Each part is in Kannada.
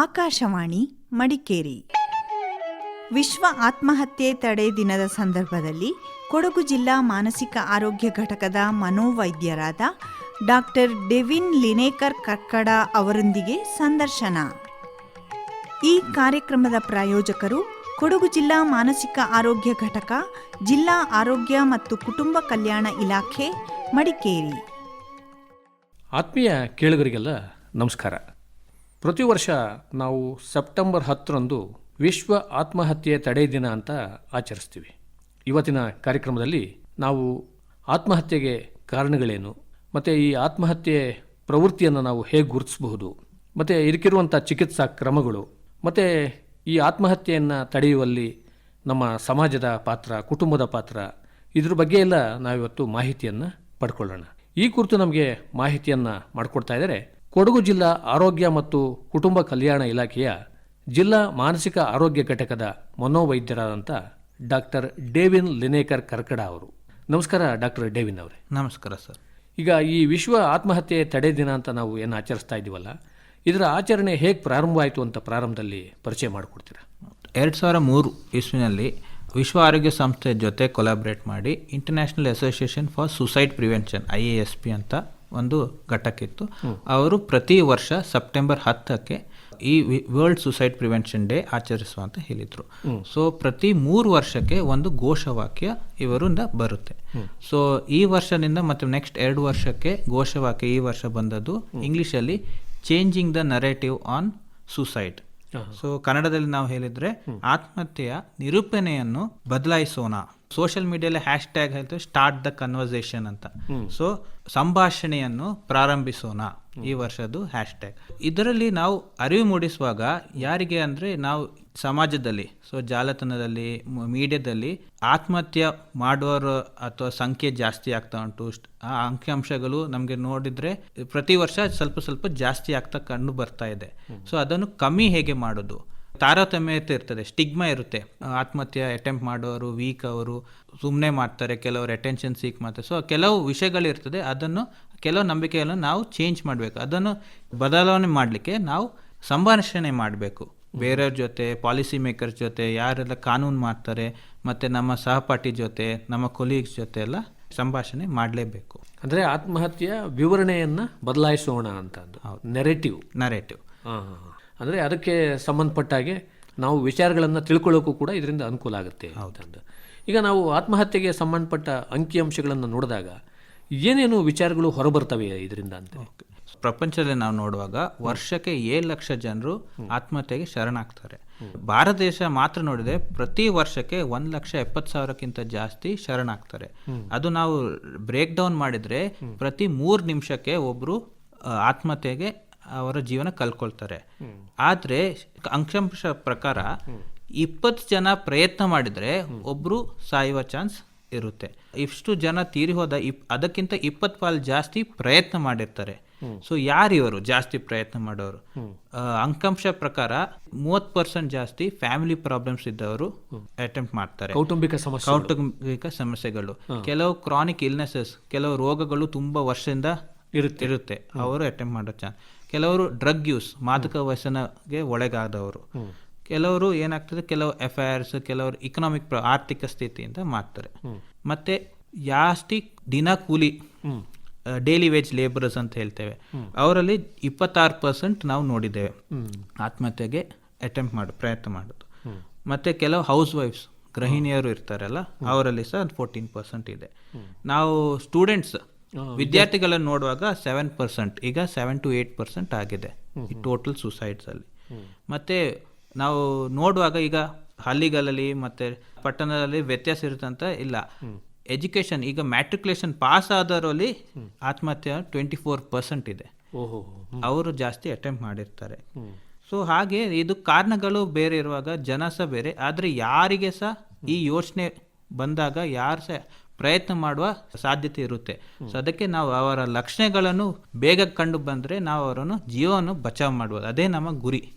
ಆಕಾಶವಾಣಿ, ಮಡಿಕೇರಿ. ವಿಶ್ವ ಆತ್ಮಹತ್ಯೆ ತಡೆ ದಿನದ ಸಂದರ್ಭದಲ್ಲಿ ಕೊಡಗು ಜಿಲ್ಲಾ ಮಾನಸಿಕ ಆರೋಗ್ಯ ಘಟಕದ ಮನೋವೈದ್ಯರಾದ ಡಾಕ್ಟರ್ ಡೆವಿನ್ ಲಿನೇಕರ್ ಕಕ್ಕಡ ಅವರೊಂದಿಗೆ ಸಂದರ್ಶನ. ಈ ಕಾರ್ಯಕ್ರಮದ ಪ್ರಾಯೋಜಕರು ಕೊಡಗು ಜಿಲ್ಲಾ ಮಾನಸಿಕ ಆರೋಗ್ಯ ಘಟಕ, ಜಿಲ್ಲಾ ಆರೋಗ್ಯ ಮತ್ತು ಕುಟುಂಬ ಕಲ್ಯಾಣ ಇಲಾಖೆ, ಮಡಿಕೇರಿ. ಆತ್ಮೀಯ ಕೇಳುಗರಿಗೆಲ್ಲ ನಮಸ್ಕಾರ. ಪ್ರತಿ ವರ್ಷ ನಾವು ಸೆಪ್ಟೆಂಬರ್ ಹತ್ತರಂದು ವಿಶ್ವ ಆತ್ಮಹತ್ಯೆ ತಡೆ ದಿನ ಅಂತ ಆಚರಿಸ್ತೀವಿ. ಇವತ್ತಿನ ಕಾರ್ಯಕ್ರಮದಲ್ಲಿ ನಾವು ಆತ್ಮಹತ್ಯೆಗೆ ಕಾರಣಗಳೇನು, ಮತ್ತು ಈ ಆತ್ಮಹತ್ಯೆ ಪ್ರವೃತ್ತಿಯನ್ನು ನಾವು ಹೇಗೆ ಗುರುತಿಸಬಹುದು, ಮತ್ತು ಇದಕ್ಕಿರುವಂಥ ಚಿಕಿತ್ಸಾ ಕ್ರಮಗಳು, ಮತ್ತು ಈ ಆತ್ಮಹತ್ಯೆಯನ್ನು ತಡೆಯುವಲ್ಲಿ ನಮ್ಮ ಸಮಾಜದ ಪಾತ್ರ, ಕುಟುಂಬದ ಪಾತ್ರ, ಇದ್ರ ಬಗ್ಗೆ ಎಲ್ಲ ನಾವಿವತ್ತು ಮಾಹಿತಿಯನ್ನು ಪಡ್ಕೊಳ್ಳೋಣ. ಈ ಕುರಿತು ನಮಗೆ ಮಾಹಿತಿಯನ್ನು ಮಾಡಿಕೊಡ್ತಾ ಇದ್ದಾರೆ ಕೊಡಗು ಜಿಲ್ಲಾ ಆರೋಗ್ಯ ಮತ್ತು ಕುಟುಂಬ ಕಲ್ಯಾಣ ಇಲಾಖೆಯ ಜಿಲ್ಲಾ ಮಾನಸಿಕ ಆರೋಗ್ಯ ಘಟಕದ ಮನೋವೈದ್ಯರಾದಂಥ ಡಾಕ್ಟರ್ ಡೇವಿನ್ ಲಿನೇಕರ್ ಕರ್ಕಡ ಅವರು. ನಮಸ್ಕಾರ ಡಾಕ್ಟರ್ ಡೇವಿನ್ ಅವರೇ. ನಮಸ್ಕಾರ ಸರ್. ಈಗ ಈ ವಿಶ್ವ ಆತ್ಮಹತ್ಯೆ ತಡೆ ದಿನ ಅಂತ ನಾವು ಏನು ಆಚರಿಸ್ತಾ ಇದ್ದೀವಲ್ಲ ಇದರ ಆಚರಣೆ ಹೇಗೆ ಪ್ರಾರಂಭ ಆಯಿತು ಅಂತ ಪ್ರಾರಂಭದಲ್ಲಿ ಪರಿಚಯ ಮಾಡಿಕೊಡ್ತೀರಾ? ಎರಡು ಸಾವಿರ ಮೂರು ಇಸ್ವಿನಲ್ಲಿ ವಿಶ್ವ ಆರೋಗ್ಯ ಸಂಸ್ಥೆ ಜೊತೆ ಕೊಲಾಬ್ರೇಟ್ ಮಾಡಿ international association for suicide prevention I A S P ಅಂತ ಒಂದು ಘಟಕಿತ್ತು ಅವರು ಪ್ರತಿ ವರ್ಷ ಸೆಪ್ಟೆಂಬರ್ ಹತ್ತಕ್ಕೆ ಈ ವರ್ಲ್ಡ್ ಸುಸೈಡ್ ಪ್ರಿವೆನ್ಷನ್ ಡೇ ಆಚರಿಸುವ ಅಂತ ಹೇಳಿದ್ರು. ಸೊ ಪ್ರತಿ ಮೂರು ವರ್ಷಕ್ಕೆ ಒಂದು ಘೋಷವಾಕ್ಯ ಇವರಿಂದ ಬರುತ್ತೆ. ಸೊ ಈ ವರ್ಷದಿಂದ ಮತ್ತು ನೆಕ್ಸ್ಟ್ ಎರಡು ವರ್ಷಕ್ಕೆ ಘೋಷವಾಕ್ಯ ಈ ವರ್ಷ ಬಂದದ್ದು ಇಂಗ್ಲಿಷಲ್ಲಿ changing the narrative on suicide so ಕನ್ನಡದಲ್ಲಿ ನಾವು ಹೇಳಿದ್ರೆ ಆತ್ಮಹತ್ಯೆಯ ನಿರೂಪಣೆಯನ್ನು ಬದಲಾಯಿಸೋಣ. ಸೋಷಿಯಲ್ ಮೀಡಿಯಲ್ಲಿ ಹ್ಯಾಶ್ ಟ್ಯಾಗ್ ಹೇಳ್ತೇವೆ ಸ್ಟಾರ್ಟ್ ದ ಕನ್ವರ್ಸೇಷನ್ ಅಂತ. ಸೊ ಸಂಭಾಷಣೆಯನ್ನು ಪ್ರಾರಂಭಿಸೋಣ ಈ ವರ್ಷದ್ದು ಹ್ಯಾಶ್ ಟ್ಯಾಗ್ ಇದರಲ್ಲಿ ನಾವು ಅರಿವು ಮೂಡಿಸುವಾಗ ಯಾರಿಗೆ ಅಂದ್ರೆ ನಾವು ಸಮಾಜದಲ್ಲಿ ಸೊ ಜಾಲತಾಣದಲ್ಲಿ ಮೀಡಿಯಾದಲ್ಲಿ ಆತ್ಮಹತ್ಯೆ ಮಾಡುವವರು ಅಥವಾ ಸಂಖ್ಯೆ ಜಾಸ್ತಿ ಆಗ್ತಾ ಉಂಟು. ಆ ಅಂಕಿಅಂಶಗಳು ನಮಗೆ ನೋಡಿದರೆ ಪ್ರತಿ ವರ್ಷ ಸ್ವಲ್ಪ ಸ್ವಲ್ಪ ಜಾಸ್ತಿ ಆಗ್ತಾ ಕಂಡು ಬರ್ತಾ ಇದೆ. ಸೊ ಅದನ್ನು ಕಮ್ಮಿ ಹೇಗೆ ಮಾಡೋದು? ತಾರತಮ್ಯತೆ ಇರ್ತದೆ ಸ್ಟಿಗ್ಮಾ ಇರುತ್ತೆ. ಆತ್ಮಹತ್ಯೆ ಅಟೆಂಪ್ಟ್ ಮಾಡೋರು ವೀಕ್ ಅವರು ಸುಮ್ಮನೆ ಮಾಡ್ತಾರೆ ಕೆಲವರು ಅಟೆನ್ಷನ್ ಸೀಕ್ ಮಾಡ್ತಾರೆ. ಸೊ ಕೆಲವು ವಿಷಯಗಳಿರ್ತದೆ ಅದನ್ನು ಕೆಲವು ನಂಬಿಕೆಗಳನ್ನು ನಾವು ಚೇಂಜ್ ಮಾಡಬೇಕು. ಅದನ್ನು ಬದಲಾವಣೆ ಮಾಡಲಿಕ್ಕೆ ನಾವು ಸಂಭಾಷಣೆ ಮಾಡಬೇಕು. ಬೇರೆಯವ್ರ ಜೊತೆ ಪಾಲಿಸಿ ಮೇಕರ್ಸ್ ಜೊತೆ ಯಾರೆಲ್ಲ ಕಾನೂನು ಮಾಡ್ತಾರೆ ಮತ್ತು ನಮ್ಮ ಸಹಪಾಠಿ ಜೊತೆ ನಮ್ಮ ಕೊಲೀಗ್ಸ್ ಜೊತೆ ಎಲ್ಲ ಸಂಭಾಷಣೆ ಮಾಡಲೇಬೇಕು. ಅಂದರೆ ಆತ್ಮಹತ್ಯೆಯ ವಿವರಣೆಯನ್ನು ಬದಲಾಯಿಸೋಣ ಅಂತ ನೆರೆಟಿವ್ ನರೇಟಿವ್ ಅಂದರೆ ಅದಕ್ಕೆ ಸಂಬಂಧಪಟ್ಟಾಗೆ ನಾವು ವಿಚಾರಗಳನ್ನು ತಿಳ್ಕೊಳ್ಳೋಕ್ಕೂ ಕೂಡ ಇದರಿಂದ ಅನುಕೂಲ ಆಗುತ್ತೆ ಅಂತಂದು. ಈಗ ನಾವು ಆತ್ಮಹತ್ಯೆಗೆ ಸಂಬಂಧಪಟ್ಟ ಅಂಕಿಅಂಶಗಳನ್ನು ನೋಡಿದಾಗ ಏನೇನು ವಿಚಾರಗಳು ಹೊರಬರ್ತವೆ ಇದರಿಂದ ಅಂತ? ಪ್ರಪಂಚದಲ್ಲಿ ನಾವು ನೋಡುವಾಗ ವರ್ಷಕ್ಕೆ ಏಳು ಲಕ್ಷ ಜನರು ಆತ್ಮಹತ್ಯೆಗೆ ಶರಣಾಗ್ತಾರೆ. ಭಾರತ ದೇಶ ಮಾತ್ರ ನೋಡಿದ್ರೆ ಪ್ರತಿ ವರ್ಷಕ್ಕೆ ಒಂದ್ ಲಕ್ಷ ಎಪ್ಪತ್ತು ಸಾವಿರಕ್ಕಿಂತ ಜಾಸ್ತಿ ಶರಣಾಗ್ತಾರೆ. ಅದು ನಾವು ಬ್ರೇಕ್ ಡೌನ್ ಮಾಡಿದ್ರೆ ಪ್ರತಿ ಮೂರು ನಿಮಿಷಕ್ಕೆ ಒಬ್ರು ಆತ್ಮಹತ್ಯೆಗೆ ಅವರ ಜೀವನ ಕಲ್ಕೊಳ್ತಾರೆ. ಆದ್ರೆ ಅಂಕಿಅಂಶ ಪ್ರಕಾರ ಇಪ್ಪತ್ತು ಜನ ಪ್ರಯತ್ನ ಮಾಡಿದ್ರೆ ಒಬ್ರು ಸಾಯುವ ಚಾನ್ಸ್ ಇರುತ್ತೆ. ಇಷ್ಟು ಜನ ತೀರಿ ಹೋದ ಇಪ್, ಅದಕ್ಕಿಂತ ಇಪ್ಪತ್ತು ಪಾಲು ಜಾಸ್ತಿ ಪ್ರಯತ್ನ ಮಾಡಿರ್ತಾರೆ. ಸೊ ಯಾರು ಇವರು? ಜಾಸ್ತಿ ಪ್ರಯತ್ನ ಮಾಡೋರು. ಅಂಕಾಂಶ ಪ್ರಕಾರ ಮೂವತ್ತು ಪರ್ಸೆಂಟ್ ಜಾಸ್ತಿ ಫ್ಯಾಮಿಲಿ ಪ್ರಾಬ್ಲಮ್ಸ್ ಇದ್ದವರು ಅಟೆಂಪ್ಟ್ ಮಾಡ್ತಾರೆ. ಕೌಟುಂಬಿಕ ಸಮಸ್ಯೆ ಕೌಟುಂಬಿಕ ಸಮಸ್ಯೆಗಳು. ಕೆಲವು ಕ್ರಾನಿಕ್ ಇಲ್ನೆಸಸ್ ಕೆಲವು ರೋಗಗಳು ತುಂಬಾ ವರ್ಷದಿಂದ ಇರುತ್ತೆ. ಇರುತ್ತೆ. ಅವರು ಅಟೆಂಪ್ಟ್ ಮಾಡೋ ಚಾನ್ಸ್ ಕೆಲವರು ಡ್ರಗ್ ಯೂಸ್ ಮಾದಕ ವ್ಯಸನಗೆ ಒಳಗಾದವರು. ಕೆಲವರು ಏನಾಗ್ತದೆ? ಕೆಲವು ಎಫೈರ್ಸ್ ಕೆಲವರು ಇಕನಾಮಿಕ್ ಆರ್ಥಿಕ ಸ್ಥಿತಿಯಿಂದ ಮಾಡ್ತಾರೆ. ಮತ್ತೆ ಜಾಸ್ತಿ ದಿನ ಕೂಲಿ ಡೈಲಿ ವೇಜ್ ಲೇಬರರ್ಸ್ ಅಂತ ಹೇಳ್ತೇವೆ. ಅವರಲ್ಲಿ ಇಪ್ಪತ್ತಾರು ಪರ್ಸೆಂಟ್ ನಾವು ನೋಡಿದ್ದೇವೆ. ಆತ್ಮಹತ್ಯೆಗೆ ಅಟೆಂಪ್ಟ್ ಮಾಡು ಪ್ರಯತ್ನ ಮಾಡೋದು. ಮತ್ತೆ ಕೆಲವು ಹೌಸ್ ವೈಫ್ಸ್ ಗೃಹಿಣಿಯರು ಇರ್ತಾರಲ್ಲ ಅವರಲ್ಲಿ ಸಹ ಫೋರ್ಟೀನ್ ಪರ್ಸೆಂಟ್ ಇದೆ. ನಾವು ಸ್ಟೂಡೆಂಟ್ಸ್ ವಿದ್ಯಾರ್ಥಿಗಳನ್ನು ನೋಡುವಾಗ ಸೆವೆನ್ ಪರ್ಸೆಂಟ್ ಈಗ ಸೆವೆನ್ ಟು ಏಯ್ಟ್ ಪರ್ಸೆಂಟ್ ಆಗಿದೆ ಈ ಟೋಟಲ್ ಸುಸೈಡ್ಸಲ್ಲಿ ಮತ್ತೆ ನಾವು ನೋಡುವಾಗ ಈಗ ಹಳ್ಳಿಗಳಲ್ಲಿ ಮತ್ತೆ ಪಟ್ಟಣದಲ್ಲಿ ವ್ಯತ್ಯಾಸ ಇರುತ್ತಂತ ಇಲ್ಲ. ಎಜುಕೇಶನ್ ಈಗ ಮ್ಯಾಟ್ರಿಕ್ಯುಲೇಷನ್ ಪಾಸ್ ಆದವರಲ್ಲಿ ಆತ್ಮಹತ್ಯೆ ಟ್ವೆಂಟಿ ಫೋರ್ ಪರ್ಸೆಂಟ್ ಇದೆ. ಓಹೋ ಅವರು ಜಾಸ್ತಿ ಅಟೆಂಪ್ಟ್ ಮಾಡಿರ್ತಾರೆ. ಸೊ ಹಾಗೆ ಇದು ಕಾರಣಗಳು ಬೇರೆ ಇರುವಾಗ ಜನ ಸಹ ಬೇರೆ ಆದರೆ ಯಾರಿಗೆ ಸಹ ಈ ಯೋಚನೆ ಬಂದಾಗ ಯಾರು ಸಹ ಪ್ರಯತ್ನ ಮಾಡುವ ಸಾಧ್ಯತೆ ಇರುತ್ತೆ. ಸೊ ಅದಕ್ಕೆ ನಾವು ಅವರ ಲಕ್ಷಣಗಳನ್ನು ಬೇಗ ಕಂಡು ಬಂದರೆ ನಾವು ಅವರನ್ನು ಜೀವವನ್ನು ಬಚಾವ್ ಮಾಡ್ಬೋದು. ಅದೇ ನಮ್ಮ ಗುರಿ.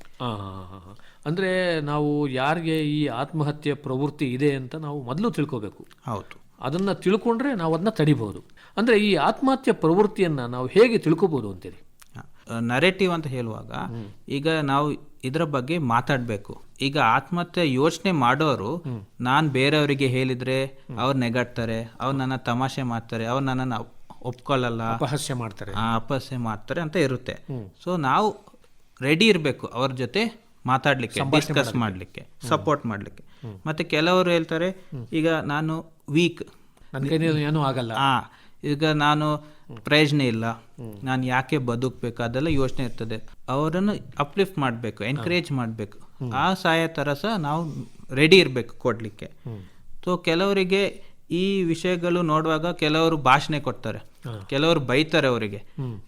ಅಂದ್ರೆ ನಾವು ಯಾರಿಗೆ ಈ ಆತ್ಮಹತ್ಯೆ ಪ್ರವೃತ್ತಿ ಇದೆ ಅಂತ ನಾವು ಮೊದಲು ತಿಳ್ಕೋಬೇಕು. ಹೌದು. ಅದನ್ನ ತಿಳ್ಕೊಂಡ್ರೆ ನಾವು ಅದನ್ನ ತಡಿಬಹುದು. ಅಂದ್ರೆ ಈ ಆತ್ಮಹತ್ಯೆ ಪ್ರವೃತ್ತಿಯನ್ನ ನಾವು ಹೇಗೆ ತಿಳ್ಕೋಬಹುದು ಅಂತೀರಿ? ನರೇಟಿವ್ ಅಂತ ಹೇಳುವಾಗ ಈಗ ನಾವು ಇದರ ಬಗ್ಗೆ ಮಾತಾಡಬೇಕು. ಈಗ ಆತ್ಮಹತ್ಯೆ ಯೋಚನೆ ಮಾಡೋರು ನಾನು ಬೇರೆಯವರಿಗೆ ಹೇಳಿದ್ರೆ ಅವ್ರು ನೆಗಡ್ತಾರೆ ಅವ್ರು ನನ್ನ ತಮಾಷೆ ಮಾಡ್ತಾರೆ ಅವ್ರು ನನ್ನನ್ನು ಒಪ್ಕೊಳ್ಳಲ್ಲ ಅಪಹಾಸ್ಯ ಮಾಡ್ತಾರೆ. ಆ, ಅಪಹಾಸ್ಯ ಮಾಡ್ತಾರೆ ಅಂತ ಇರುತ್ತೆ. ಸೊ ನಾವು ರೆಡಿ ಇರಬೇಕು ಅವ್ರ ಜೊತೆ ಮಾತಾಡ್ಲಿಕ್ಕೆ ಡಿಸ್ಕಸ್ ಮಾಡಲಿಕ್ಕೆ. ಸಪೋರ್ಟ್ ಮಾಡಲಿಕ್ಕೆ. ಮತ್ತೆ ಕೆಲವರು ಹೇಳ್ತಾರೆ ಈಗ ನಾನು ವೀಕ್ ಏನೂ ಆಗಲ್ಲ. ಹಾ ಈಗ ನಾನು ಪ್ರಯೋಜನ ಇಲ್ಲ. ನಾನು ಯಾಕೆ ಬದುಕಬೇಕು? ಅದೆಲ್ಲ ಯೋಚನೆ ಇರ್ತದೆ. ಅವರನ್ನು ಅಪ್ಲಿಫ್ಟ್ ಮಾಡಬೇಕು ಎನ್ಕರೇಜ್ ಮಾಡಬೇಕು. ಆ ಸಹಾಯ ಥರ ಸಹ ನಾವು ರೆಡಿ ಇರಬೇಕು ಕೊಡಲಿಕ್ಕೆ. ಸೊ ಕೆಲವರಿಗೆ ಈ ವಿಷಯಗಳು ನೋಡುವಾಗ ಕೆಲವರು ಭಾಷಣ ಕೊಡ್ತಾರೆ. ಕೆಲವರು ಬೈತಾರೆ ಅವರಿಗೆ.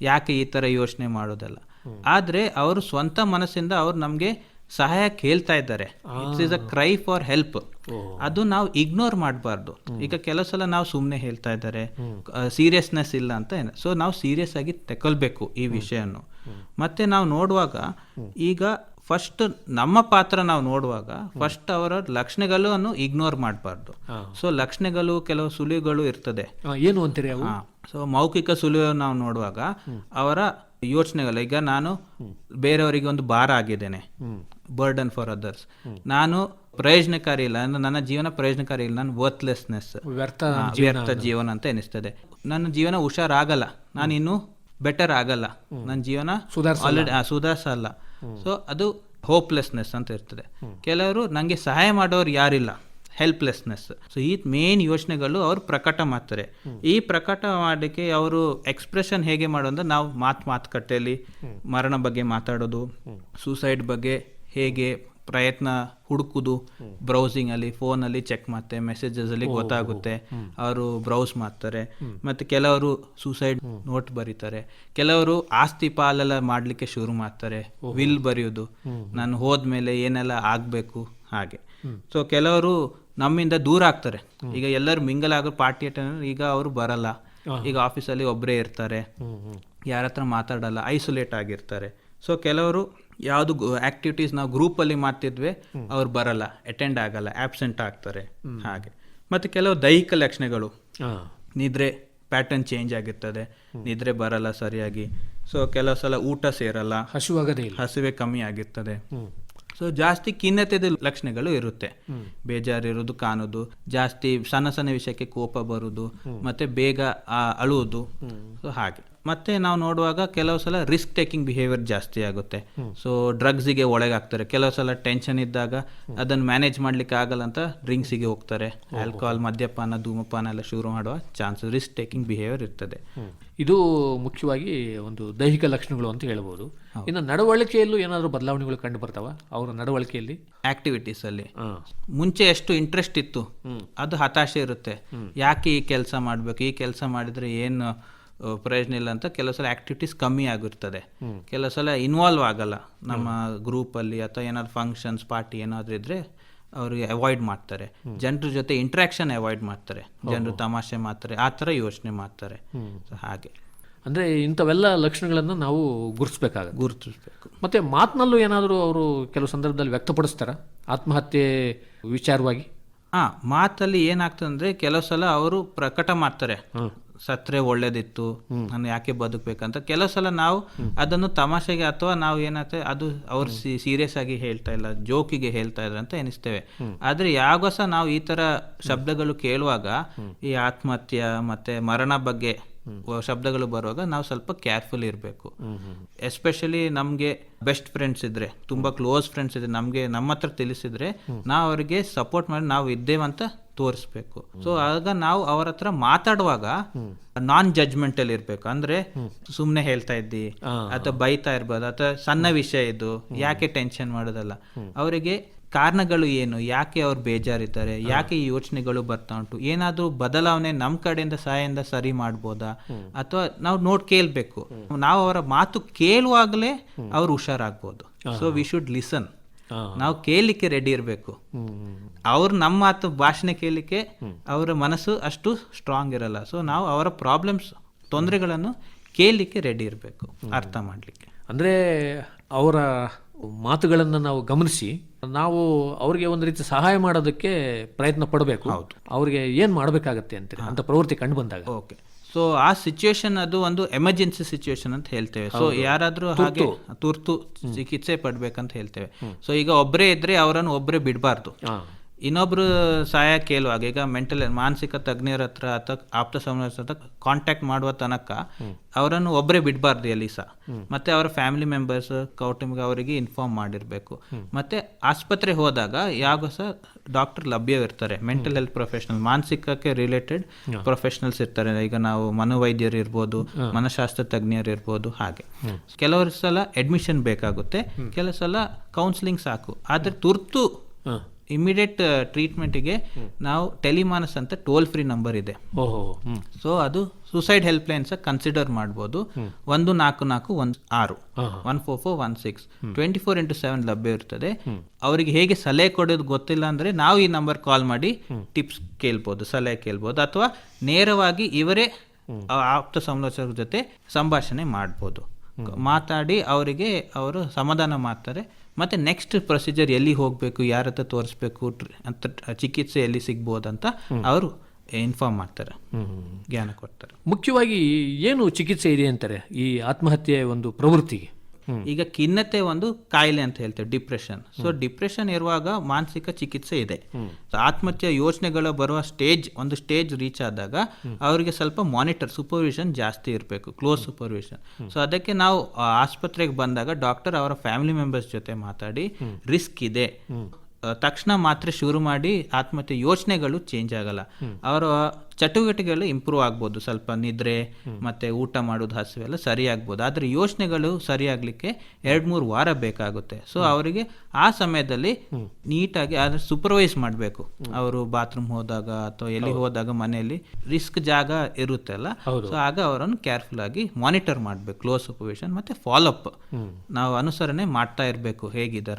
ಯಾಕೆ ಈ ಥರ ಯೋಚನೆ ಮಾಡೋದಲ್ಲ. ಆದರೆ ಅವರು ಸ್ವಂತ ಮನಸ್ಸಿಂದ ಅವ್ರು ನಮಗೆ ಸಹಾಯ ಕೇಳ್ತಾ ಇದ್ದಾರೆ. It's is a cry for help ಅದು ನಾವು ಇಗ್ನೋರ್ ಮಾಡಬಾರ್ದು. ಈಗ ಕೆಲವು ಸಲ ನಾವು ಸುಮ್ಮನೆ ಹೇಳ್ತಾ ಇದ್ದಾರೆ. ಸೀರಿಯಸ್ನೆಸ್ ಇಲ್ಲ ಅಂತ ಸೊ ನಾವು ಸೀರಿಯಸ್ ಆಗಿ ತಗೊಳ್ಬೇಕು ಈ ವಿಷಯನ್ನು ಮತ್ತೆ ನಾವು ನೋಡುವಾಗ ಈಗ ಫಸ್ಟ್ ನಮ್ಮ ಪಾತ್ರ ನಾವು ನೋಡುವಾಗ ಫಸ್ಟ್ ಅವರ ಲಕ್ಷಣಗಳನ್ನು ಇಗ್ನೋರ್ ಮಾಡಬಾರ್ದು. ಸೊ ಲಕ್ಷಣಗಳು ಕೆಲವು ಸುಳಿವುಗಳು ಇರ್ತದೆ. ಏನು ಅಂತೀರಿ ಸೊ ಮೌಖಿಕ ಸುಳಿವು ನಾವು ನೋಡುವಾಗ ಅವರ ಯೋಚನೆಗಳು ಈಗ ನಾನು ಬೇರೆಯವರಿಗೆ ಒಂದು ಭಾರ ಆಗಿದ್ದೇನೆ. ಬರ್ಡನ್ ಫಾರ್ ಅದರ್ಸ್ ನಾನು ಪ್ರಯೋಜನಕಾರಿ ಇಲ್ಲ ಅಂದ್ರೆ ನನ್ನ ಜೀವನ ಪ್ರಯೋಜನಕಾರಿ ಇಲ್ಲ ನಾನು ವರ್ತ್ಲೆಸ್ನೆಸ್ ವ್ಯರ್ಥ ಜೀವನ ಅಂತ ಎನಿಸ್ತದೆ. ನನ್ನ ಜೀವನ ಹುಷಾರಾಗಲ್ಲ ನಾನು ಇನ್ನೂ ಬೆಟರ್ ಆಗಲ್ಲ. ನನ್ನ ಜೀವನ ಆಲ್ರೆಡಿ ಸುಧಾರಿಸಲ್ಲ. ಸೊ ಅದು ಹೋಪ್ಲೆಸ್ನೆಸ್ ಅಂತ ಇರ್ತದೆ. ಕೆಲವರು ನನಗೆ ಸಹಾಯ ಮಾಡೋರು ಯಾರಿಲ್ಲ ಹೆಲ್ಪ್ಲೆಸ್ನೆಸ್ ಸೊ ಈ ಮೇನ್ ಯೋಚನೆಗಳು ಅವರು ಪ್ರಕಟ ಮಾಡ್ತಾರೆ. ಈ ಪ್ರಕಟ ಮಾಡಲಿಕ್ಕೆ ಅವರು ಎಕ್ಸ್ಪ್ರೆಷನ್ ಹೇಗೆ ಮಾಡೋದ್ರೆ ನಾವು ಮಾತು ಮಾತುಕಟ್ಟೆಯಲ್ಲಿ ಮರಣ ಬಗ್ಗೆ ಮಾತಾಡೋದು ಸೂಸೈಡ್ ಬಗ್ಗೆ ಹೇಗೆ ಪ್ರಯತ್ನ ಹುಡುಕುದು ಬ್ರೌಸಿಂಗ್ ಅಲ್ಲಿ ಫೋನ್ ಅಲ್ಲಿ ಚೆಕ್ ಮಾಡ್ತೆ ಮೆಸೇಜಸ್ ಅಲ್ಲಿ ಗೊತ್ತಾಗುತ್ತೆ. ಅವರು ಬ್ರೌಸ್ ಮಾಡ್ತಾರೆ. ಮತ್ತೆ ಕೆಲವರು ಸೂಸೈಡ್ ನೋಟ್ ಬರೀತಾರೆ. ಕೆಲವರು ಆಸ್ತಿ ಪಾಲೆಲ್ಲ ಮಾಡ್ಲಿಕ್ಕೆ ಶುರು ಮಾಡ್ತಾರೆ. ವಿಲ್ ಬರೆಯೋದು. ನಾನು ಹೋದ್ಮೇಲೆ ಏನೆಲ್ಲ ಆಗ್ಬೇಕು ಹಾಗೆ. ಸೊ ಕೆಲವರು ನಮ್ಮಿಂದ ದೂರ ಆಗ್ತಾರೆ. ಈಗ ಎಲ್ಲರೂ ಮಿಂಗಲ್ ಆಗೋ ಪಾರ್ಟಿ ಅಟೆಂಡ್ ಈಗ ಅವರು ಬರಲ್ಲ. ಈಗ ಆಫೀಸಲ್ಲಿ ಒಬ್ಬರೇ ಇರ್ತಾರೆ. ಯಾರ ಹತ್ರ ಮಾತಾಡಲ್ಲ ಐಸೋಲೇಟ್ ಆಗಿರ್ತಾರೆ. ಸೊ ಕೆಲವರು ಯಾವುದು ಆಕ್ಟಿವಿಟೀಸ್ ನಾವು ಗ್ರೂಪಲ್ಲಿ ಮಾಡ್ತಿದ್ವಿ ಅವ್ರು ಬರಲ್ಲ ಅಟೆಂಡ್ ಆಗಲ್ಲ ಆಬ್ಸೆಂಟ್ ಆಗ್ತಾರೆ. ಹಾಗೆ. ಮತ್ತು ಕೆಲವು ದೈಹಿಕ ಲಕ್ಷಣಗಳು. ನಿದ್ರೆ ಪ್ಯಾಟರ್ನ್ ಚೇಂಜ್ ಆಗಿರ್ತದೆ ನಿದ್ರೆ ಬರಲ್ಲ ಸರಿಯಾಗಿ. ಸೊ ಕೆಲವು ಸಲ ಊಟ ಸೇರಲ್ಲ. ಹಸುವಾಗದೇ ಹಸುವೆ ಕಮ್ಮಿ ಆಗಿರ್ತದೆ. ಸೊ ಜಾಸ್ತಿ ಖಿನ್ನತೆದ ಲಕ್ಷಣಗಳು ಇರುತ್ತೆ. ಬೇಜಾರಿರೋದು ಕಾಣೋದು ಜಾಸ್ತಿ ಸಣ್ಣ ಸಣ್ಣ ವಿಷಯಕ್ಕೆ ಕೋಪ ಬರುದು ಮತ್ತೆ ಬೇಗ ಅಳುವುದು. ಸೊ ಹಾಗೆ. ಮತ್ತೆ ನಾವು ನೋಡುವಾಗ ಕೆಲವು ಸಲ ರಿಸ್ಕ್ ಟೇಕಿಂಗ್ ಬಿಹೇವಿಯರ್ ಜಾಸ್ತಿ ಆಗುತ್ತೆ. ಸೊ ಡ್ರಗ್ಸಿಗೆ ಒಳಗಾಗ್ತಾರೆ. ಕೆಲವು ಸಲ ಟೆನ್ಷನ್ ಇದ್ದಾಗ ಅದನ್ನು ಮ್ಯಾನೇಜ್ ಮಾಡ್ಲಿಕ್ಕೆ ಆಗಲ್ಲ ಅಂತ ಡ್ರಿಂಕ್ಸಿಗೆ ಹೋಗ್ತಾರೆ. ಆಲ್ಕೋಹಾಲ್ ಮದ್ಯಪಾನ ಧೂಮಪಾನ ಎಲ್ಲ ಶುರು ಮಾಡುವ ಚಾನ್ಸ್ ರಿಸ್ಕ್ ಟೇಕಿಂಗ್ ಬಿಹೇವಿಯರ್ ಇರ್ತದೆ. ಇದು ಮುಖ್ಯವಾಗಿ ಒಂದು ದೈಹಿಕ ಲಕ್ಷಣಗಳು ಅಂತ ಹೇಳ್ಬೋದು. ಇನ್ನು ನಡವಳಿಕೆಯಲ್ಲೂ ಏನಾದರೂ ಬದಲಾವಣೆಗಳು ಕಂಡು ಬರ್ತಾವ? ಅವರ ನಡವಳಿಕೆಯಲ್ಲಿ? ಆಕ್ಟಿವಿಟೀಸ್ ಅಲ್ಲಿ. ಮುಂಚೆ ಎಷ್ಟು ಇಂಟ್ರೆಸ್ಟ್ ಇತ್ತು ಅದು ಹತಾಶೆ ಇರುತ್ತೆ. ಯಾಕೆ ಈ ಕೆಲಸ ಮಾಡಬೇಕು? ಈ ಕೆಲಸ ಮಾಡಿದ್ರೆ ಏನು ಪ್ರಯೋಜನ ಇಲ್ಲ ಅಂತ ಕೆಲವು ಸಲ ಆಕ್ಟಿವಿಟೀಸ್ ಕಮ್ಮಿ ಆಗಿರ್ತದೆ. ಕೆಲವು ಸಲ ಇನ್ವಾಲ್ವ್ ಆಗಲ್ಲ. ನಮ್ಮ ಗ್ರೂಪಲ್ಲಿ ಅಥವಾ ಏನಾದ್ರು ಫಂಕ್ಷನ್ಸ್ ಪಾರ್ಟಿ ಏನಾದರೂ ಇದ್ರೆ ಅವ್ರಿಗೆ ಅವಾಯ್ಡ್ ಮಾಡ್ತಾರೆ. ಜನರ ಜೊತೆ ಇಂಟ್ರಾಕ್ಷನ್ ಅವಾಯ್ಡ್ ಮಾಡ್ತಾರೆ. ಜನರು ತಮಾಷೆ ಮಾಡ್ತಾರೆ. ಆ ಥರ ಯೋಚನೆ ಮಾಡ್ತಾರೆ. ಹಾಗೆ. ಅಂದ್ರೆ ಇಂಥವೆಲ್ಲ ಲಕ್ಷಣಗಳನ್ನು ನಾವು ಗುರುತಿಸ್ಬೇಕಾಗುತ್ತೆ. ಗುರುತಿಸ್ಬೇಕು. ಮತ್ತೆ ಮಾತಿನಲ್ಲೂ ಏನಾದರೂ ಅವರು ಕೆಲವು ಸಂದರ್ಭದಲ್ಲಿ ವ್ಯಕ್ತಪಡಿಸ್ತಾರ? ಆತ್ಮಹತ್ಯೆ ವಿಚಾರವಾಗಿ? ಹಾಂ ಮಾತಲ್ಲಿ ಏನಾಗ್ತದೆ ಅಂದ್ರೆ ಕೆಲವು ಸಲ ಅವರು ಪ್ರಕಟ ಮಾಡ್ತಾರೆ. ಸತ್ರೆ ಒಳ್ಳೇದಿತ್ತು ನಾನು ಯಾಕೆ ಬದುಕಬೇಕಂತ. ಕೆಲವು ಸಲ ನಾವು ಅದನ್ನು ತಮಾಷೆಗೆ ಅಥವಾ ನಾವು ಏನಾಗ್ತದೆ ಅದು ಅವ್ರು ಸೀರಿಯಸ್ ಆಗಿ ಹೇಳ್ತಾ ಇಲ್ಲ ಜೋಕಿಗೆ ಹೇಳ್ತಾ ಇದ್ರು ಅಂತ ಎನಿಸ್ತೇವೆ. ಆದ್ರೆ ಯಾವಾಗ ಸಹ ನಾವು ಈ ತರ ಶಬ್ದಗಳು ಕೇಳುವಾಗ ಈ ಆತ್ಮಹತ್ಯೆ ಮತ್ತೆ ಮರಣ ಬಗ್ಗೆ ಶಬ್ದಗಳು ಬರುವಾಗ ನಾವು ಸ್ವಲ್ಪ ಕೇರ್ಫುಲ್ ಇರಬೇಕು. ಎಸ್ಪೆಷಲಿ ನಮಗೆ ಬೆಸ್ಟ್ ಫ್ರೆಂಡ್ಸ್ ಇದ್ರೆ ತುಂಬಾ ಕ್ಲೋಸ್ ಫ್ರೆಂಡ್ಸ್ ಇದ್ರೆ ನಮಗೆ ನಮ್ಮ ಹತ್ರ ತಿಳಿಸಿದ್ರೆ ನಾವು ಅವರಿಗೆ ಸಪೋರ್ಟ್ ಮಾಡಿ ನಾವು ಇದ್ದೇವಂತ ತೋರಿಸ್ಬೇಕು. ಸೊ ಆಗ ನಾವು ಅವರ ಹತ್ರ ಮಾತಾಡುವಾಗ ನಾನ್ ಜಜ್ಮೆಂಟಲ್ ಇರ್ಬೇಕು. ಅಂದ್ರೆ ಸುಮ್ನೆ ಹೇಳ್ತಾ ಇದ್ದಿ ಅಥವಾ ಬೈತಾ ಇರ್ಬೋದು ಅಥವಾ ಸಣ್ಣ ವಿಷಯ ಇದು ಯಾಕೆ ಟೆನ್ಷನ್ ಮಾಡೋದಲ್ಲ. ಅವರಿಗೆ ಕಾರಣಗಳು ಏನು? ಯಾಕೆ ಅವ್ರು ಬೇಜಾರಿದ್ದಾರೆ? ಯಾಕೆ ಈ ಯೋಚನೆಗಳು ಬರ್ತಾ ಉಂಟು? ಏನಾದ್ರೂ ಬದಲಾವಣೆ ನಮ್ಮ ಕಡೆಯಿಂದ ಸಹಾಯದಿಂದ ಸರಿ ಮಾಡ್ಬೋದಾ? ಅಥವಾ ನಾವು ನೋಡ್ ಕೇಳ್ಬೇಕು. ನಾವು ಅವರ ಮಾತು ಕೇಳುವಾಗಲೇ ಅವ್ರು ಹುಷಾರಾಗ್ಬೋದು. ಸೊ ವಿ ಶುಡ್ ಲಿಸನ್ ನಾವು ಕೇಳಲಿಕ್ಕೆ ರೆಡಿ ಇರಬೇಕು. ಅವ್ರು ನಮ್ಮ ಮಾತು ಭಾಷಣ ಕೇಳಲಿಕ್ಕೆ ಅವರ ಮನಸ್ಸು ಅಷ್ಟು ಸ್ಟ್ರಾಂಗ್ ಇರಲ್ಲ. ಸೊ ನಾವು ಅವರ ಪ್ರಾಬ್ಲಮ್ಸ್ ತೊಂದರೆಗಳನ್ನು ಕೇಳಲಿಕ್ಕೆ ರೆಡಿ ಇರಬೇಕು. ಅರ್ಥ ಮಾಡಲಿಕ್ಕೆ. ಅಂದ್ರೆ ಅವರ ಮಾತುಗಳನ್ನು ನಾವು ಗಮನಿಸಿ. ನಾವು ಅವರಿಗೆ ಒಂದು ರೀತಿ ಸಹಾಯ ಮಾಡೋದಕ್ಕೆ ಪ್ರಯತ್ನ ಪಡಬೇಕು. ಅವ್ರಿಗೆ ಏನು ಮಾಡಬೇಕಾಗತ್ತೆ ಅಂತ ಅಂತ ಪ್ರವೃತ್ತಿ ಕಂಡು ಬಂದಾಗ. ಓಕೆ. ಸೊ ಆ ಸಿಚುವೇಶನ್ ಅದು ಒಂದು ಎಮರ್ಜೆನ್ಸಿ ಸಿಚುವೇಶನ್ ಅಂತ ಹೇಳ್ತೇವೆ. ಸೊ ಯಾರಾದರೂ ಹಾಗೆ ತುರ್ತು ಚಿಕಿತ್ಸೆ ಪಡ್ಬೇಕಂತ ಹೇಳ್ತೇವೆ. ಸೊ ಈಗ ಒಬ್ಬರೇ ಇದ್ರೆ ಅವರನ್ನು ಒಬ್ಬರೇ ಬಿಡಬಾರ್ದು. ಹಾಂ ಇನ್ನೊಬ್ರು ಸಹಾಯ ಕೇಳುವಾಗ ಈಗ ಮೆಂಟಲ್ ಮಾನಸಿಕ ತಜ್ಞರ ಹತ್ರ ಅಥವಾ ಆಪ್ತ ಹತ್ರ ಕಾಂಟ್ಯಾಕ್ಟ್ ಮಾಡುವ ತನಕ ಅವರನ್ನು ಒಬ್ಬರೇ ಬಿಡಬಾರ್ದು ಎಲ್ಲಿ ಸಹ ಮತ್ತೆ ಅವರ ಫ್ಯಾಮಿಲಿ ಮೆಂಬರ್ಸ್ ಕೌಟುಂಬಿಕ ಅವರಿಗೆ ಇನ್ಫಾರ್ಮ್ ಮಾಡಿರಬೇಕು. ಮತ್ತೆ ಆಸ್ಪತ್ರೆ ಹೋದಾಗ ಯಾವಾಗ ಸಹ ಡಾಕ್ಟರ್ ಲಭ್ಯವಿರ್ತಾರೆ. ಮೆಂಟಲ್ ಹೆಲ್ತ್ ಪ್ರೊಫೆಷನಲ್ ಮಾನಸಿಕಕ್ಕೆ ರಿಲೇಟೆಡ್ ಪ್ರೊಫೆಷನಲ್ಸ್ ಇರ್ತಾರೆ. ಈಗ ನಾವು ಮನೋವೈದ್ಯರು ಇರ್ಬೋದು ಮನಃಶಾಸ್ತ್ರ ತಜ್ಞರು ಇರ್ಬೋದು ಹಾಗೆ. ಕೆಲವರು ಸಲ ಅಡ್ಮಿಷನ್ ಬೇಕಾಗುತ್ತೆ. ಕೆಲವು ಸಲ ಕೌನ್ಸಿಲಿಂಗ್ ಸಾಕು. ಆದರೆ ತುರ್ತು ಇಮಿಡಿಯೇಟ್ ಟ್ರೀಟ್ಮೆಂಟಿಗೆ ನಾವು ಟೆಲಿಮಾನಸ್ ಅಂತ ಟೋಲ್ ಫ್ರೀ ನಂಬರ್ ಇದೆ. ಸೊ ಅದು ಸುಸೈಡ್ ಹೆಲ್ಪ್ ಲೈನ್ಸ್ ಕನ್ಸಿಡರ್ ಮಾಡ್ಬೋದು. ಒಂದು ನಾಲ್ಕು ನಾಲ್ಕು ಒಂದು ಆರು. One four four one six twenty four into seven ಲಭ್ಯ ಇರ್ತದೆ. ಅವರಿಗೆ ಹೇಗೆ ಸಲಹೆ ಕೊಡೋದು ಗೊತ್ತಿಲ್ಲ ಅಂದ್ರೆ ನಾವು ಈ ನಂಬರ್ ಕಾಲ್ ಮಾಡಿ ಟಿಪ್ಸ್ ಕೇಳ್ಬೋದು ಸಲಹೆ ಕೇಳ್ಬೋದು ಅಥವಾ ನೇರವಾಗಿ ಇವರೇ ಆಪ್ತ ಸಮಾಲೋಚಕರ ಜೊತೆ ಸಂಭಾಷಣೆ ಮಾಡ್ಬೋದು. ಮಾತಾಡಿ ಅವರಿಗೆ ಅವರು ಸಮಾಧಾನ ಮಾಡ್ತಾರೆ. ಮತ್ತೆ ನೆಕ್ಸ್ಟ್ ಪ್ರೊಸೀಜರ್ ಎಲ್ಲಿ ಹೋಗಬೇಕು ಯಾರ ಹತ್ರ ತೋರಿಸ್ಬೇಕು ಅಂತ ಚಿಕಿತ್ಸೆ ಎಲ್ಲಿ ಸಿಗ್ಬೋದಂತ ಅವರು ಇನ್ಫಾರ್ಮ್ ಮಾಡ್ತಾರೆ. ಜ್ಞಾನ ಕೊಡ್ತಾರೆ. ಮುಖ್ಯವಾಗಿ ಏನು ಚಿಕಿತ್ಸೆ ಇದೆ ಅಂತಾರೆ ಈ ಆತ್ಮಹತ್ಯೆ ಒಂದು ಪ್ರವೃತ್ತಿಗೆ? ಈಗ ಖಿನ್ನತೆ ಒಂದು ಕಾಯಿಲೆ ಅಂತ ಹೇಳ್ತೇವೆ ಡಿಪ್ರೆಷನ್ ಸೊ ಡಿಪ್ರೆಷನ್ ಇರುವಾಗ ಮಾನಸಿಕ ಚಿಕಿತ್ಸೆ ಇದೆ. ಆತ್ಮಹತ್ಯೆ ಯೋಚನೆಗಳು ಬರುವ ಸ್ಟೇಜ್ ಒಂದು ಸ್ಟೇಜ್ ರೀಚ್ ಆದಾಗ ಅವರಿಗೆ ಸ್ವಲ್ಪ ಮಾನಿಟರ್ ಸೂಪರ್ವಿಷನ್ ಜಾಸ್ತಿ ಇರಬೇಕು ಕ್ಲೋಸ್ ಸೂಪರ್ವಿಷನ್ ಸೊ ಅದಕ್ಕೆ ನಾವು ಆಸ್ಪತ್ರೆಗೆ ಬಂದಾಗ ಡಾಕ್ಟರ್ ಅವರ ಫ್ಯಾಮಿಲಿ ಮೆಂಬರ್ಸ್ ಜೊತೆ ಮಾತಾಡಿ ರಿಸ್ಕ್ ಇದೆ. ತಕ್ಷಣ ಮಾತ್ರೆ ಶುರು ಮಾಡಿ ಆತ್ಮಹತ್ಯೆ ಯೋಚನೆಗಳು ಚೇಂಜ್ ಆಗಲ್ಲ. ಅವರ ಚಟುವಟಿಕೆಗಳು ಇಂಪ್ರೂವ್ ಆಗ್ಬೋದು. ಸ್ವಲ್ಪ ನಿದ್ರೆ ಮತ್ತೆ ಊಟ ಮಾಡೋದು ಹಸಿವೆಲ್ಲ ಸರಿ ಆಗ್ಬೋದು ಆದರೆ ಯೋಚನೆಗಳು ಸರಿ ಆಗ್ಲಿಕ್ಕೆ ಎರಡು ಮೂರು ವಾರ ಬೇಕಾಗುತ್ತೆ. ಸೊ ಅವರಿಗೆ ಆ ಸಮಯದಲ್ಲಿ ನೀಟಾಗಿ ಅದನ್ನು ಸೂಪರ್ವೈಸ್ ಮಾಡಬೇಕು. ಅವರು ಬಾತ್ರೂಮ್ ಹೋದಾಗ ಅಥವಾ ಎಲ್ಲಿ ಹೋದಾಗ ಮನೆಯಲ್ಲಿ ರಿಸ್ಕ್ ಜಾಗ ಇರುತ್ತೆ ಅಲ್ಲ? ಸೊ ಆಗ ಅವರನ್ನು ಕೇರ್ಫುಲ್ ಆಗಿ ಮಾನಿಟರ್ ಮಾಡಬೇಕು. ಕ್ಲೋಸ್ ಸೂಪರ್ವಿಷನ್ ಮತ್ತೆ ಫಾಲೋಅಪ್ ನಾವು ಅನುಸರಣೆ ಮಾಡ್ತಾ ಇರಬೇಕು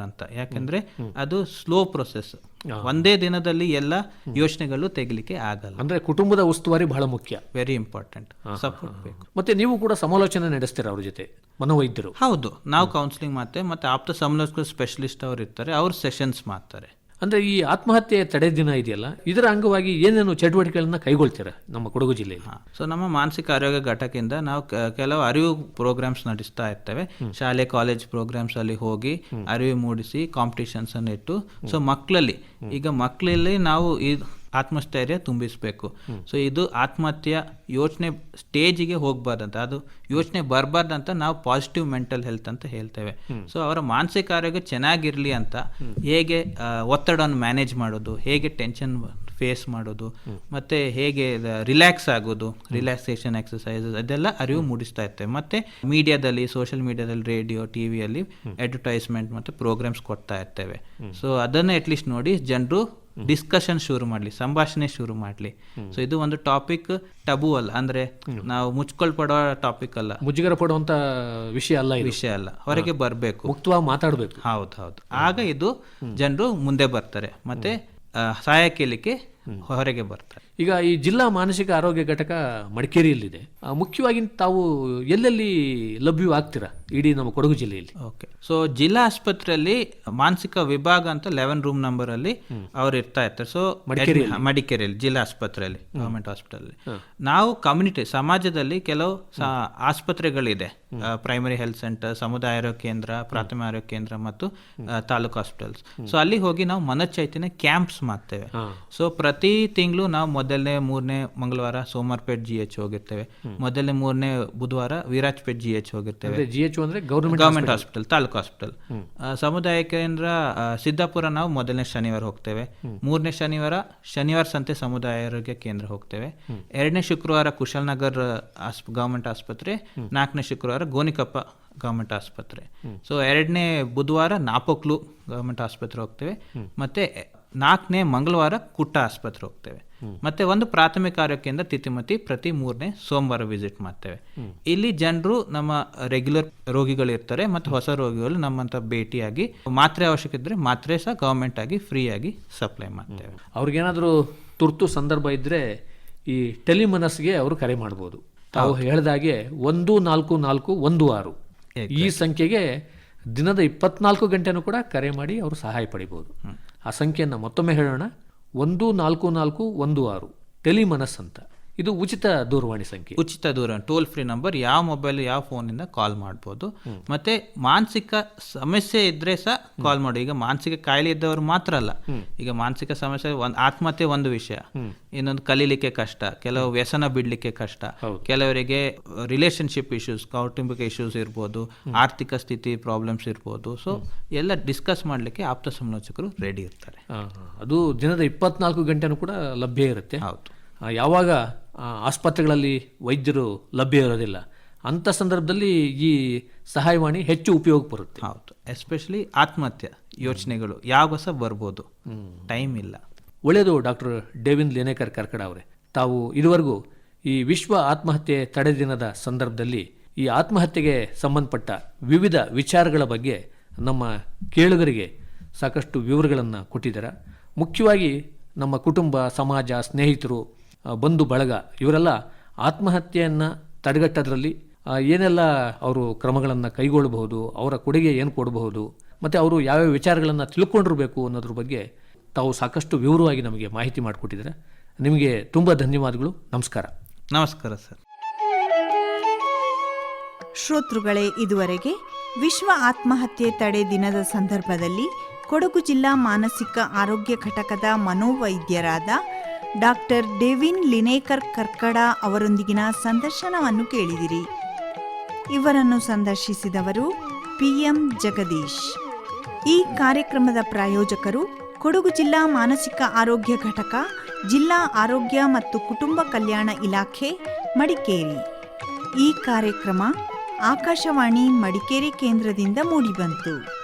ಅಂತ ಯಾಕಂದ್ರೆ ಅದು ಸ್ಲೋ ಪ್ರೊಸೆಸ್ ಒಂದೇ ದಿನದಲ್ಲಿ ಎಲ್ಲ ಯೋಚನೆಗಳು ತೆಗಲಿಕ್ಕೆ ಆಗಲ್ಲ. ಅಂದ್ರೆ ಕುಟುಂಬದ ಉಸ್ತುವಾರಿ ಬಹಳ ಮುಖ್ಯ. ವೆರಿ ಇಂಪಾರ್ಟೆಂಟ್ ಸಪೋರ್ಟ್ ಬೇಕು. ಮತ್ತೆ ನೀವು ಕೂಡ ಸಮಾಲೋಚನೆ ನಡೆಸ್ತೀರ ಅವ್ರ ಜೊತೆ? ಮನೋವೈದ್ಯರು? ಹೌದು. ನಾವು ಕೌನ್ಸಿಲಿಂಗ್ ಮಾಡ್ತೇವೆ ಮತ್ತೆ ಆಪ್ತ ಸಮಾಲೋಚಕ ಸ್ಪೆಷಲಿಸ್ಟ್ ಅವರು ಇರ್ತಾರೆ ಅವ್ರು ಸೆಷನ್ಸ್ ಮಾಡ್ತಾರೆ. ಅಂದ್ರೆ ಈ ಆತ್ಮಹತ್ಯೆ ತಡೆ ದಿನ ಇದೆಯಲ್ಲ ಇದರ ಅಂಗವಾಗಿ ಏನೇನು ಚಟುವಟಿಕೆಗಳನ್ನ ಕೈಗೊಳ್ತೀರ ನಮ್ಮ ಕೊಡಗು ಜಿಲ್ಲೆಯಲ್ಲಿ? ಸೊ ನಮ್ಮ ಮಾನಸಿಕ ಆರೋಗ್ಯ ಘಟಕದಿಂದ ನಾವು ಕೆಲವು ಅರಿವು ಪ್ರೋಗ್ರಾಮ್ಸ್ ನಡೆಸ್ತಾ ಇರ್ತೇವೆ. ಶಾಲೆ ಕಾಲೇಜ್ ಪ್ರೋಗ್ರಾಮ್ಸ್ ಅಲ್ಲಿ ಹೋಗಿ ಅರಿವು ಮೂಡಿಸಿ ಕಾಂಪಿಟಿಷನ್ಸ್ ಅನ್ನು ಇಟ್ಟು ಸೊ ಮಕ್ಕಳಲ್ಲಿ ಈಗ ಮಕ್ಕಳಲ್ಲಿ ನಾವು ಈ ಆತ್ಮಸ್ಥೈರ್ಯ ತುಂಬಿಸಬೇಕು. ಸೊ ಇದು ಆತ್ಮಹತ್ಯೆ ಯೋಚನೆ ಸ್ಟೇಜಿಗೆ ಹೋಗ್ಬಾರ್ದಂತ ಅದು ಯೋಚನೆ ಬರಬಾರ್ದಂತ ನಾವು ಪಾಸಿಟಿವ್ ಮೆಂಟಲ್ ಹೆಲ್ತ್ ಅಂತ ಹೇಳ್ತೇವೆ. ಸೊ ಅವರ ಮಾನಸಿಕ ಆರೋಗ್ಯ ಚೆನ್ನಾಗಿರ್ಲಿ ಅಂತ ಹೇಗೆ ಒತ್ತಡವನ್ನು ಮ್ಯಾನೇಜ್ ಮಾಡೋದು ಹೇಗೆ ಟೆನ್ಷನ್ ಫೇಸ್ ಮಾಡೋದು ಮತ್ತೆ ಹೇಗೆ ರಿಲ್ಯಾಕ್ಸ್ ಆಗೋದು ರಿಲ್ಯಾಕ್ಸೇಷನ್ ಎಕ್ಸಸೈಸ್ ಅದೆಲ್ಲ ಅರಿವು ಮೂಡಿಸ್ತಾ ಇರ್ತೇವೆ. ಮತ್ತೆ ಮೀಡಿಯಾದಲ್ಲಿ ಸೋಷಿಯಲ್ ಮೀಡಿಯಾದಲ್ಲಿ ರೇಡಿಯೋ ಟಿವಿಯಲ್ಲಿ ಅಡ್ವರ್ಟೈಸ್ಮೆಂಟ್ ಮತ್ತೆ ಪ್ರೋಗ್ರಾಮ್ಸ್ ಕೊಡ್ತಾ ಇರ್ತೇವೆ. ಸೊ ಅದನ್ನ ಅಟ್ಲೀಸ್ಟ್ ನೋಡಿ ಜನರು ಡಿಸ್ಕಷನ್ ಶುರು ಮಾಡಲಿ ಸಂಭಾಷಣೆ ಶುರು ಮಾಡಲಿ. ಸೊ ಇದು ಒಂದು ಟಾಪಿಕ್ ಟಬು ಅಲ್ಲ ಅಂದ್ರೆ ನಾವು ಮುಚ್ಕೊಳ್ಪಡೋ ಟಾಪಿಕ್ ಅಲ್ಲ. ಮುಜುಗರ ಪಡುವಂತ ವಿಷಯ ಅಲ್ಲ ವಿಷಯ ಅಲ್ಲ. ಹೊರಗೆ ಬರಬೇಕು. ಮುಕ್ತವಾಗಿ ಮಾತಾಡಬೇಕು. ಹೌದು ಹೌದು. ಆಗ ಇದು ಜನರು ಮುಂದೆ ಬರ್ತಾರೆ. ಮತ್ತೆ ಸಹಾಯ ಕೇಳಲಿಕ್ಕೆ ಹೊರಗೆ ಬರ್ತಾರೆ. ಈಗ ಈ ಜಿಲ್ಲಾ ಮಾನಸಿಕ ಆರೋಗ್ಯ ಘಟಕ ಮಡಿಕೇರಿಯಲ್ಲಿದೆ. ಮುಖ್ಯವಾಗಿ ತಾವು ಎಲ್ಲೆಲ್ಲಿ ಲಭ್ಯವಾಗ್ತೀರಾ ಇಡೀ ನಮ್ಮ ಕೊಡಗು ಜಿಲ್ಲೆಯಲ್ಲಿ? ಓಕೆ. ಸೊ ಜಿಲ್ಲಾ ಆಸ್ಪತ್ರೆಯಲ್ಲಿ ಮಾನಸಿಕ ವಿಭಾಗ ಅಂತ ಲೆವೆನ್ ರೂಮ್ ನಂಬರ್ ಅಲ್ಲಿ ಅವ್ರು ಇರ್ತಾ ಇರ್ತಾರೆ. ಸೊ ಮಡಿಕೇರಿಯಲ್ಲಿ? ಜಿಲ್ಲಾ ಆಸ್ಪತ್ರೆಯಲ್ಲಿ ಗವರ್ಮೆಂಟ್ ಹಾಸ್ಪಿಟಲ್ ನಾವು ಕಮ್ಯುನಿಟಿ ಸಮಾಜದಲ್ಲಿ ಕೆಲವು ಆಸ್ಪತ್ರೆಗಳಿದೆ. ಪ್ರೈಮರಿ ಹೆಲ್ತ್ ಸೆಂಟರ್ ಸಮುದಾಯ ಆರೋಗ್ಯ ಕೇಂದ್ರ ಪ್ರಾಥಮಿಕ ಆರೋಗ್ಯ ಕೇಂದ್ರ ಮತ್ತು ತಾಲೂಕು ಹಾಸ್ಪಿಟಲ್ಸ್ ಸೊ ಅಲ್ಲಿ ಹೋಗಿ ನಾವು ಮನಚೈತಿನ ಕ್ಯಾಂಪ್ಸ್ ಮಾಡ್ತೇವೆ. ಸೊ ಪ್ರತಿ ತಿಂಗಳು ನಾವು ಮೊದಲನೇ ಮೂರನೇ ಮಂಗಳವಾರ ಸೋಮವಾರಪೇಟ್ ಜಿ ಎಚ್ ಹೋಗಿರ್ತೇವೆ. ಮೊದಲನೇ ಮೂರನೇ ಬುಧವಾರ ವಿರಾಜ್ಪೇಟ್ ಜಿ ಎಚ್ ಹೋಗಿರ್ತೇವೆ. ಜಿ ಎಚ್ ಅಂದ್ರೆ government government hospital taluk hospital ಸಮುದಾಯ ಕೇಂದ್ರ ಸಿದ್ದಾಪುರ ನಾವು ಮೊದಲನೇ ಶನಿವಾರ ಹೋಗ್ತೇವೆ. ಮೂರನೇ ಶನಿವಾರ ಶನಿವಾರ ಸಂತೆ ಸಮುದಾಯ ಆರೋಗ್ಯ ಕೇಂದ್ರ ಹೋಗ್ತೇವೆ. ಎರಡನೇ ಶುಕ್ರವಾರ ಕುಶಾಲನಗರ್ ಗವರ್ಮೆಂಟ್ ಆಸ್ಪತ್ರೆ. ನಾಲ್ಕನೇ ಶುಕ್ರವಾರ ಗೋನಿಕಪ್ಪ ಗವರ್ಮೆಂಟ್ ಆಸ್ಪತ್ರೆ. ಸೊ ಎರಡನೇ ಬುಧವಾರ ನಾಪೋಕ್ಲು ಗವರ್ಮೆಂಟ್ ಆಸ್ಪತ್ರೆ ಹೋಗ್ತೇವೆ. ಮತ್ತೆ ನಾಲ್ಕನೇ ಮಂಗಳವಾರ ಕುಟ್ಟ ಆಸ್ಪತ್ರೆ ಹೋಗ್ತೇವೆ. ಮತ್ತೆ ಒಂದು ಪ್ರಾಥಮಿಕ ಆರೋಗ್ಯ ಕೇಂದ್ರ ತಿತಿಮತಿ ಪ್ರತಿ ಮೂರನೇ ಸೋಮವಾರ ವಿಸಿಟ್ ಮಾಡ್ತೇವೆ. ಇಲ್ಲಿ ಜನರು ನಮ್ಮ ರೆಗ್ಯುಲರ್ ರೋಗಿಗಳು ಇರ್ತಾರೆ ಮತ್ತು ಹೊಸ ರೋಗಿಗಳು ನಮ್ಮಂತ ಭೇಟಿಯಾಗಿ ಮಾತ್ರೆ ಅವಶ್ಯಕ ಇದ್ರೆ ಮಾತ್ರೆ ಸಹ ಗವರ್ಮೆಂಟ್ ಆಗಿ ಫ್ರೀ ಆಗಿ ಸಪ್ಲೈ ಮಾಡ್ತೇವೆ. ಅವ್ರಿಗೇನಾದರೂ ತುರ್ತು ಸಂದರ್ಭ ಇದ್ದರೆ ಈ ಟೆಲಿಮನಸ್ಗೆ ಅವರು ಕರೆ ಮಾಡ್ಬೋದು. ತಾವು ಹೇಳಿದಾಗೆ ಒಂದು ನಾಲ್ಕು ನಾಲ್ಕು ಒಂದು ಆರು. ಈ ಸಂಖ್ಯೆಗೆ ದಿನದ ಇಪ್ಪತ್ನಾಲ್ಕು ಗಂಟೆನೂ ಕೂಡ ಕರೆ ಮಾಡಿ ಅವರು ಸಹಾಯ ಪಡಿಬೋದು. ಆ ಸಂಖ್ಯೆಯನ್ನು ಮತ್ತೊಮ್ಮೆ ಹೇಳೋಣ. ಒಂದು ನಾಲ್ಕು ನಾಲ್ಕು ಒಂದು ಆರು. ಟೆಲಿಮನಸ್ ಅಂತ ಇದು ಉಚಿತ ದೂರವಾಣಿ ಸಂಖ್ಯೆ. ಉಚಿತ ದೂರ ಟೋಲ್ ಫ್ರೀ ನಂಬರ್ ಯಾವ ಮೊಬೈಲ್ ಯಾವ ಫೋನಿಂದ ಕಾಲ್ ಮಾಡ್ಬೋದು. ಮತ್ತೆ ಮಾನಸಿಕ ಸಮಸ್ಯೆ ಇದ್ರೆ ಸಹ ಕಾಲ್ ಮಾಡಿ. ಈಗ ಮಾನಸಿಕ ಕಾಯಿಲೆ ಇದ್ದವರು ಮಾತ್ರ ಅಲ್ಲ. ಈಗ ಮಾನಸಿಕ ಸಮಸ್ಯೆ ಒಂದು ಆತ್ಮಹತ್ಯೆ ಒಂದು ವಿಷಯ. ಇನ್ನೊಂದು ಕಲೀಲಿಕ್ಕೆ ಕಷ್ಟ ಕೆಲವು ವ್ಯಸನ ಬಿಡ್ಲಿಕ್ಕೆ ಕಷ್ಟ ಕೆಲವರಿಗೆ ರಿಲೇಶನ್ಶಿಪ್ ಇಶ್ಯೂಸ್ ಕೌಟುಂಬಿಕ ಇಶ್ಯೂಸ್ ಇರ್ಬೋದು ಆರ್ಥಿಕ ಸ್ಥಿತಿ ಪ್ರಾಬ್ಲಮ್ಸ್ ಇರ್ಬೋದು. ಸೊ ಎಲ್ಲ ಡಿಸ್ಕಸ್ ಮಾಡಲಿಕ್ಕೆ ಆಪ್ತ ಸಮಾಲೋಚಕರು ರೆಡಿ ಇರ್ತಾರೆ. ಅದು ದಿನದ ಇಪ್ಪತ್ನಾಲ್ಕು ಗಂಟೆನೂ ಕೂಡ ಲಭ್ಯ ಇರುತ್ತೆ. ಹೌದು. ಯಾವಾಗ ಆಸ್ಪತ್ರೆಗಳಲ್ಲಿ ವೈದ್ಯರು ಲಭ್ಯ ಇರೋದಿಲ್ಲ. ಅಂಥ ಸಂದರ್ಭದಲ್ಲಿ ಈ ಸಹಾಯವಾಣಿ ಹೆಚ್ಚು ಉಪಯೋಗ ಬರುತ್ತೆ. ಹೌದು. ಎಸ್ಪೆಷಲಿ ಆತ್ಮಹತ್ಯೆ ಯೋಚನೆಗಳು. ಯಾವಾಗ ಸಹ ಬರ್ಬೋದು? ಟೈಮ್ ಇಲ್ಲ. ಒಳ್ಳೆಯದು ಡಾಕ್ಟರ್ ಡೇವಿನ್ ಲೇನೇಕರ್ ಕರ್ಕಡ ಅವರೇ. ತಾವು ಇದುವರೆಗೂ ಈ ವಿಶ್ವ ಆತ್ಮಹತ್ಯೆ ತಡೆ ದಿನದ ಸಂದರ್ಭದಲ್ಲಿ ಈ ಆತ್ಮಹತ್ಯೆಗೆ ಸಂಬಂಧಪಟ್ಟ ವಿವಿಧ ವಿಚಾರಗಳ ಬಗ್ಗೆ ನಮ್ಮ ಕೇಳುಗರಿಗೆ ಸಾಕಷ್ಟು ವಿವರಗಳನ್ನು ಕೊಟ್ಟಿದ್ದಾರೆ. ಮುಖ್ಯವಾಗಿ ನಮ್ಮ ಕುಟುಂಬ ಸಮಾಜ ಸ್ನೇಹಿತರು ಬಂಧು ಬಳಗ ಇವರೆಲ್ಲ ಆತ್ಮಹತ್ಯೆಯನ್ನು ತಡೆಗಟ್ಟೋದ್ರಲ್ಲಿ ಏನೆಲ್ಲ ಅವರು ಕ್ರಮಗಳನ್ನು ಕೈಗೊಳ್ಳಬಹುದು ಅವರ ಕೊಡುಗೆ ಏನು ಕೊಡಬಹುದು ಮತ್ತು ಅವರು ಯಾವ್ಯಾವ ವಿಚಾರಗಳನ್ನು ತಿಳ್ಕೊಂಡಿರಬೇಕು ಅನ್ನೋದ್ರ ಬಗ್ಗೆ ತಾವು ಸಾಕಷ್ಟು ವಿವರವಾಗಿ ನಮಗೆ ಮಾಹಿತಿ ಮಾಡಿಕೊಟ್ಟಿದ್ದಾರೆ. ನಿಮಗೆ ತುಂಬ ಧನ್ಯವಾದಗಳು. ನಮಸ್ಕಾರ. ನಮಸ್ಕಾರ ಸರ್. ಶ್ರೋತೃಗಳೇ ಇದುವರೆಗೆ ವಿಶ್ವ ಆತ್ಮಹತ್ಯೆ ತಡೆ ದಿನದ ಸಂದರ್ಭದಲ್ಲಿ ಕೊಡಗು ಜಿಲ್ಲಾ ಮಾನಸಿಕ ಆರೋಗ್ಯ ಘಟಕದ ಮನೋವೈದ್ಯರಾದ ಡಾಕ್ಟರ್ ಡೆವಿನ್ ಲಿನೇಕರ್ ಕರ್ಕಡ ಅವರೊಂದಿಗಿನ ಸಂದರ್ಶನವನ್ನು ಕೇಳಿದಿರಿ. ಇವರನ್ನು ಸಂದರ್ಶಿಸಿದವರು ಪಿಎಂ ಜಗದೀಶ್. ಈ ಕಾರ್ಯಕ್ರಮದ ಪ್ರಾಯೋಜಕರು ಕೊಡಗು ಜಿಲ್ಲಾ ಮಾನಸಿಕ ಆರೋಗ್ಯ ಘಟಕ, ಜಿಲ್ಲಾ ಆರೋಗ್ಯ ಮತ್ತು ಕುಟುಂಬ ಕಲ್ಯಾಣ ಇಲಾಖೆ, ಮಡಿಕೇರಿ. ಈ ಕಾರ್ಯಕ್ರಮ ಆಕಾಶವಾಣಿ ಮಡಿಕೇರಿ ಕೇಂದ್ರದಿಂದ ಮೂಡಿಬಂತು.